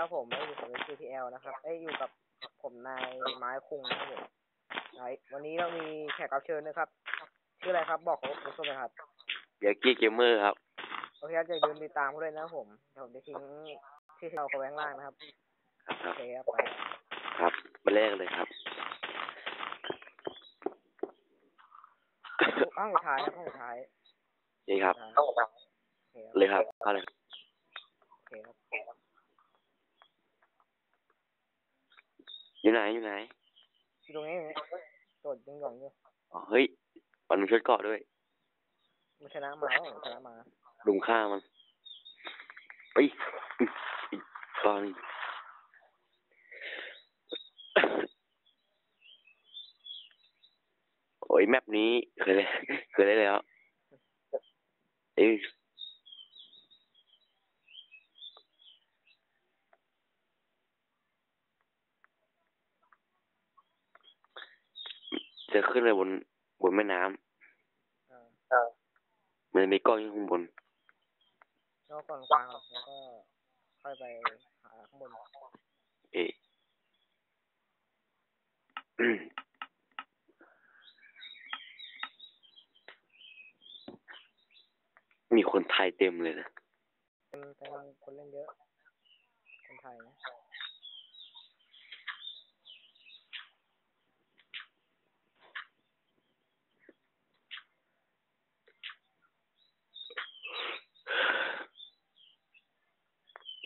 นะครับผมไม่อยู่กับ GTL นะครับเอ้ยอยู่กับผมนายไม้คุงนะครับผมไหนวันนี้เรามีแขกรับเชิญนะครับ ชื่ออะไรครับ บอกเขาคุณผู้ชมหน่อยครับยากี้เกมเมอร์ครับ โอเคครับอย่าลืมติดตามเขาด้วยนะครับผมเดี๋ยวผมจะทิ้งที่เราเขาไว้ข้างล่างนะครับ ครัโอบเคครับไปครับมาแรกเลยครับ ห้องสุดท้ายครับห้องสุดท้ายนี่ครับโอเคครับเลยครับเข้าเลยโอเคครับ อยู่ไหนอยู่ไหนอยู่ตรงนี้อยู่ตรงนี้โดดยังหย่องอยู่อ๋อเฮ้ยมันมีชุดเกาะด้วยมันชนะมาแล้วชนะมาลุมฆ่ามันเฮ้ยอีกตอนนี้โอ้ยแมปนี้เคยเลยเคยได้แล้วเอ้ยจะ ขึ้นไปบนบนแม่น้ำอ่ามันมีกล้องอยู่ข้างบนแล้วก็ก่อนกลางแล้วก็ค่อยไปหาข้างบนเอะมีคนไทยเต็มเลยนะเป็นเป็นคนเล่นเยอะ คนไทยนะ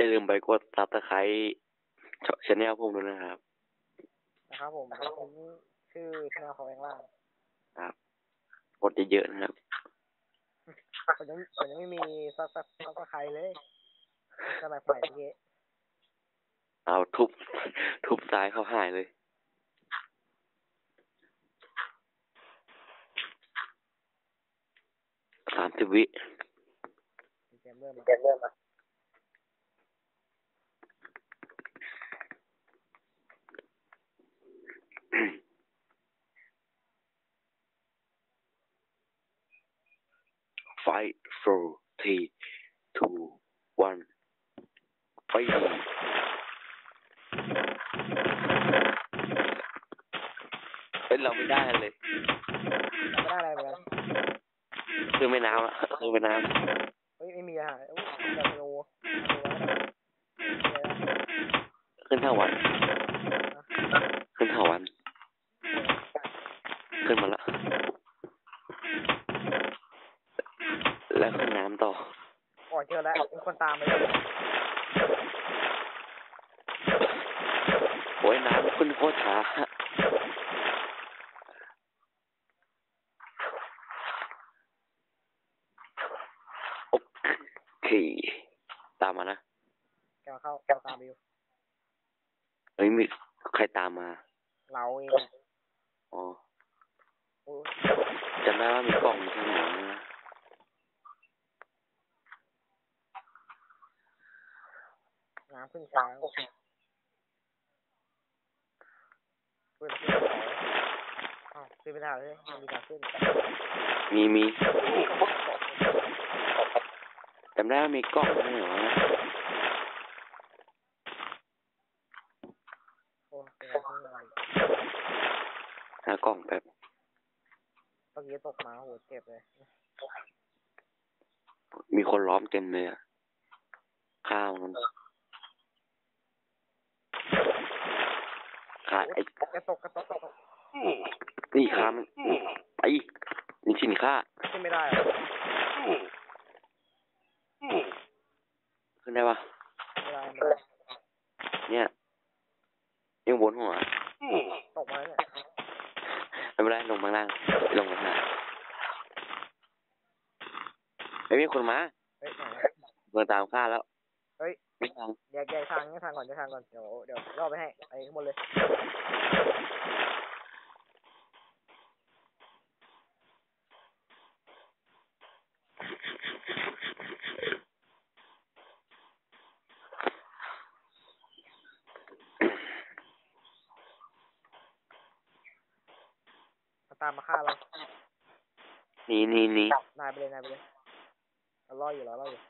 อย่าลืมไปกดซับสไครต์ชแนลผมด้วยนะครับ นะครับผมแล้วทิ้งชื่อชแนลเขาไว้ข้างล่างครับ กดเยอะๆนะครับผมยังผมยังไม่มีซับซับซับสไครเลยสมัครใหม่เมื่อกี้เอาทุบ ทุบซ้ายเขาหายเลยสามสิบวิเกมเริ่มมาเกมเริ่มมา ไฟ four three two one ไปเป็นเราไม่ได้เลย ไม่ได้อะไรเหมือนกันคือแม่น้ำอะคือแม่น้เฮ้ยไม่มีอาหารอุ้ยมีแต่โนขึ้นเท่าวัน ขึ้นเท่าวัน ขึ้นมาละ แล้วขึ้นน้ำต่อ อ๋อเจอแล้วมีคน ตามไปแล้วโอ้ยน้ำขึ้นโคตรช้าโอเค ตามมานะแกมาเข้าแกมาตามไปอยู่เฮ้ยมีใครตามมา เราเองอะอ๋อโอ้ยจำได้ว่ามีกล่องอยู่ข้างหลังนะ น้ำขึ้นช้าเปิดขึ้นต่ออ้าวขึ้นไม่ได้เลยมันมีการขึ้นมีมีจำได้ว่ามีกล่องไม่เหรอโอ้เป็นการขึ้นอะไรหากล่องแบบเมื่อกี้ตกมาโหเจ็บเลย มีคนล้อมเต็มเลยอะข้าวมันขา ไอ้กระตกกระตกกระตกนี่ขามันไปนี่สินค้าขึ้นไม่ได้เหรอขึ้นได้ปะไม่ได้ไม่ได้เนี่ยยังบนหัวตกมาแล้วเนี่ยไม่เป็นไรลงมาล่างลงมาหาไม่มีคนมาเฮ้ยไหนเมื่อตามข้าแล้วเฮ้ยไม่ทางแยกแยกทางแยกทางก่อนแยกทางก่อนเดี๋ยวเดี๋ยวล่อไปให้ไปข้างบนเลย มาตามมาฆ่าเรานี่นี่นี่นายไปเลยนายไปเลยเราล่ออยู่เราล่ออยู่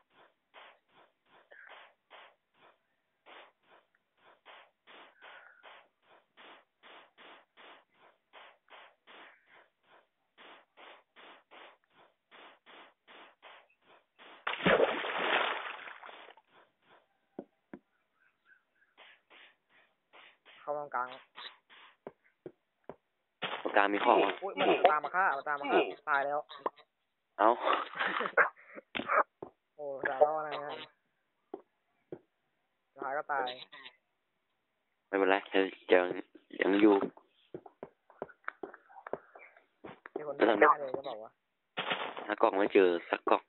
าต รงกลางตรงกลางมีของวะอุ้ยมันตามมาฆ่ามันตามมาฆ่าตายแล้ว เอ้า โอ้สารรอดนะงานสุดท้ายก็ตายไม่เป็นไรยังยังอยู่มีคนได้เลยจะบอกว่าถ้ากล่องไม่เจอสักกล่อง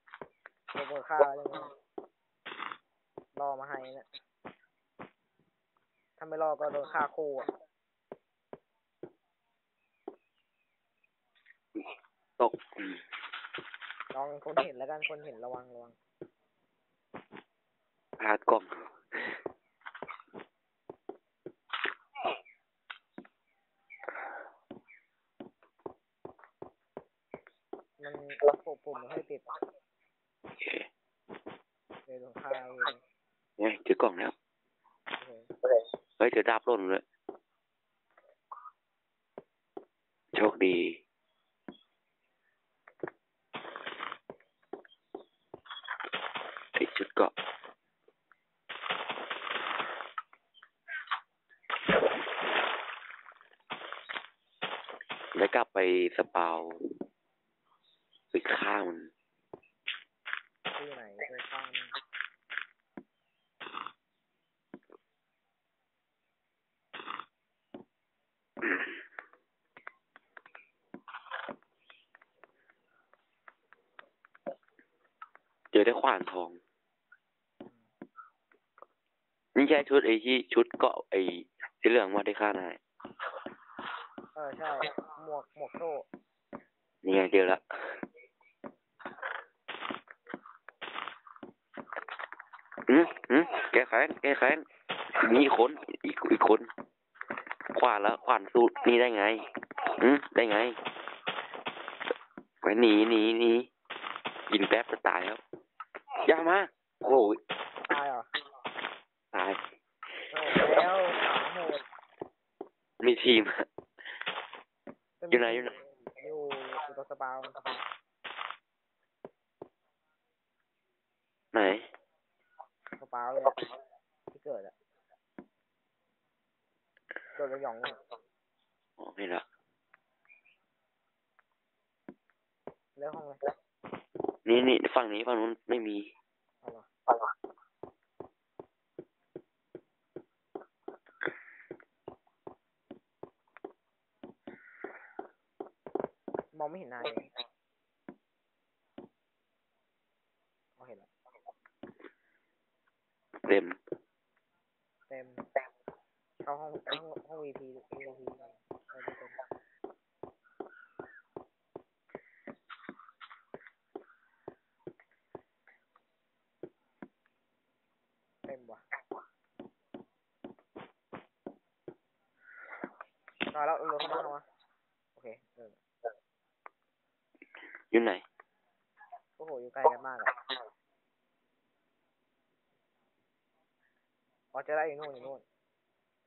โดนคนฆ่าแล้วยังไงรอมาให้นะถ้าไม่รอก็โดนฆ่าคู่อะตกอืมลองคนเห็นแล้วกันคนเห็นระวังระวังพลาดกล่องมันปกปุ่มมันให้ติดโอเค เลยโดนฆ่าเองเนี่ยเจอกล่องแล้ว โอเค เฮ้ยเจอดาบหล่นเลยโชคดี ไอชุดเกาะแล้วกลั บไปาไปฆ่ามันที่อไหนเคยฆ่ามันเจอได้ขวานทอง นี่ใช่ชุดไอ้ที่ชุดเกาะไอ้สีเหลืองว่าได้ฆ่านายเออใช่ หมวกหมวกโซ่นี่ไงเจอละอืมอืมแกแค้นแกแค้นมีอีกคนอีกอีกคนขวานแล้วขวานสูตรนี่ได้ไงอืมได้ไงไปหนีหนีหนีกินแป๊บจะตายแล้วอย่ามาโอ้ยตายเหรอตายโอ้แล้วขาโหดมีทีมจะ อยู่ไหนอยู่ไหนอยู่อยู่ตัวสปาวสปาวไหนสปาวเลยอะที่เกิดอะโดนระยองเนี่ยอ๋อไม่ละเลือกห้องเลยนี่นี่ฝั่งนี้ฝั่งนู้นไม่มี เอาเหรอมอง ไม่เห็นนายเลยเอาเห็นแล้วเต็ม เต็มเข้าห้องห้องห้อง VP VP กันเออเต็มเต็มว่ะตายแล้วรถเข้ามาเข้ามาโอเคเออ อยู่ไหน โอ้โห อยู่ไกลกันมากอะอ๋อเจะได้อยู่นู่นอยู่นู่น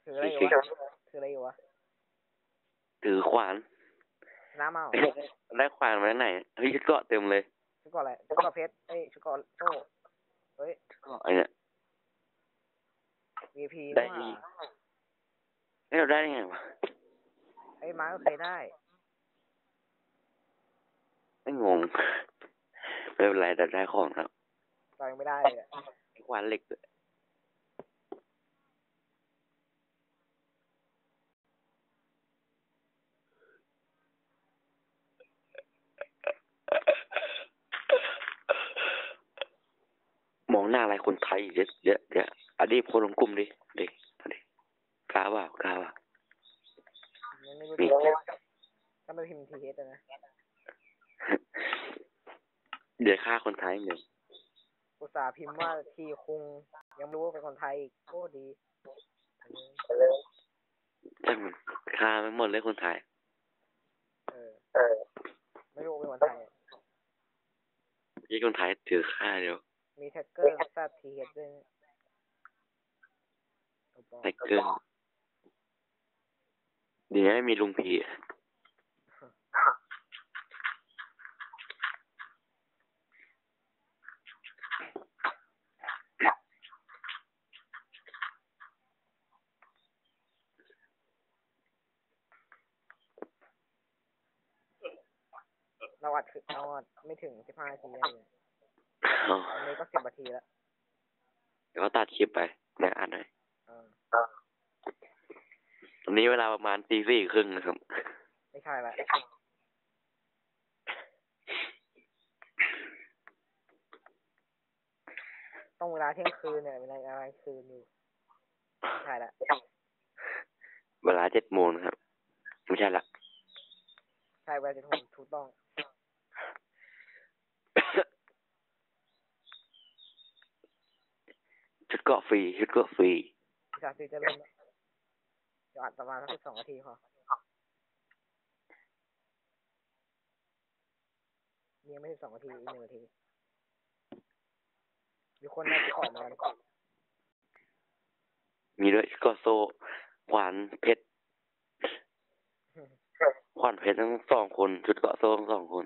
ถืออะไรอยู่วะถืออะไรอยู่วะ ถือขวาน น้ำเมาได้ขวานมาจากไหนเฮ้ยชุดเกาะเต็มเลยชุดเกาะอะไรชุดเกาะเพชรเอ้ยชุดเกาะโซ่เฮ้ยเกาะไอ้เนี่ย VP ได้นี่ดีหว่าเฮ้ยเราได้ยังไงวะไอ้ไม้ก็เคยได้ ไม่งง ไม่เป็นไรแต่ได้ของแล้วเรายังไม่ได้เลยอะขวานเหล็กด้วยมองหน้าอะไรคนไทยเยอะเยอะเยอะอันนี้คนลงกลุ่มดิดิอันนี้กล้าเปล่ากล้าเปล่า ยังไม่รู้มีดิถ้าไม่พิมพ์ทีเอสนะ เดี๋ยวฆ่าคนไทยหนึ่งอุตส่าห์พิมพ์ว่าทีคุงยังไม่รู้ว่าเป็นคนไทยอีกโคตรดีช่างมันฆ่าไม่หมดเลยคนไทย เออ เออ ไม่รู้ว่าเป็นคนไทยอะยี่คนไทยถือฆ่าเดียว มีแท็กเกอร์แซดทีเอสด้วยนะเอาปอไทเกอร์เดี๋ยวไม่มีลุงพี เราอัดคือเราอัดไม่ถึงสิบห้านาทีได้เลยอ๋ออันนี้ก็สิบนาทีแล้วเดี๋ยวก็ตัดคลิปไปในอ่านหน่อยเออตอนนี้เวลาประมาณตีสี่ครึ่งนะครับ ไม่ใช่ละต้องเวลาเที่ยงคืนเนี่ยเวลาอะไรคืนอยู่ไม่ใช่ละเวลาเจ็ดโมงนะครับ ไม่ใช่ละใช่เวลาจะถูกถูกต้อง ชุดเกาะฟรีชุดเกาะฟรีวิชาซีจะเริ่มแล้วเดี๋ยวอัดประมาณสักสิบสองนาทีพอนี่ยังไม่สิบสองนาทีอีกหนึ่งนาทีมีคนน่าจะออกเหมือนกันมีด้วยชุดเกาะโซ่ขวานเพชรขวานเพชรทั้งสองคนชุดเกาะโซ่ทั้งสองคน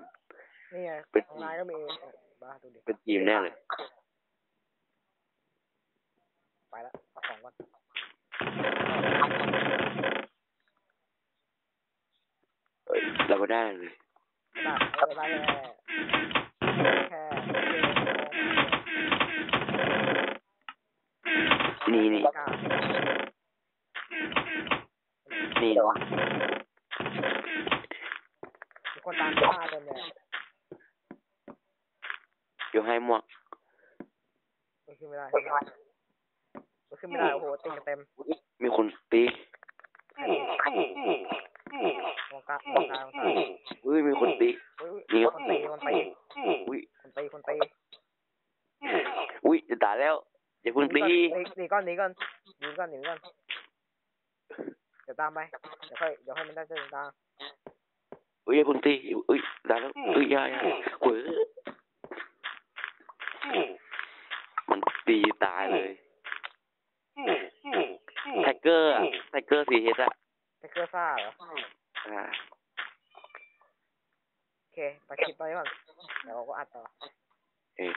นี่ไงเป็นของนายก็มีเออบ้าดูดิเป็นทีมแน่เลย ไปละเอาของก่อนเอ้ยเราก็ได้เลย ได้เออได้แค่แค่นี่นี่กล้านี่มีคนตามฆ่าเต็มเลยเดี๋ยวให้หมวกมันขึ้นไม่ได้ขึ้นไม่ได้ มันขึ้นไม่ได้โอ้โหติดกันเต็มมีคนตีวงการวงการวงการอุ้ยมีคนตีอุ้ยนี่คนตีคนตีอุ้ยคนตีคนตีอุ้ยจะตายแล้วอย่าเพิ่งตีหนีหนีก่อนหนีก่อนหนีก่อนหนีก่อนเดี๋ยวตามไปเดี๋ยวค่อยเดี๋ยวให้มันได้เจอตามอุ้ยอย่าเพิ่งตีอุ้ยตายแล้วอุ้ยอยาอยาเว้ยมันตีตายเลยไท เกอร์อะไทเกอร์สีเฮดอะไปเครือซ่าเหรออ่าโอเคไปคลิปไปก่อนเดี๋ยวเราก็อัดต่อเอ๊ะ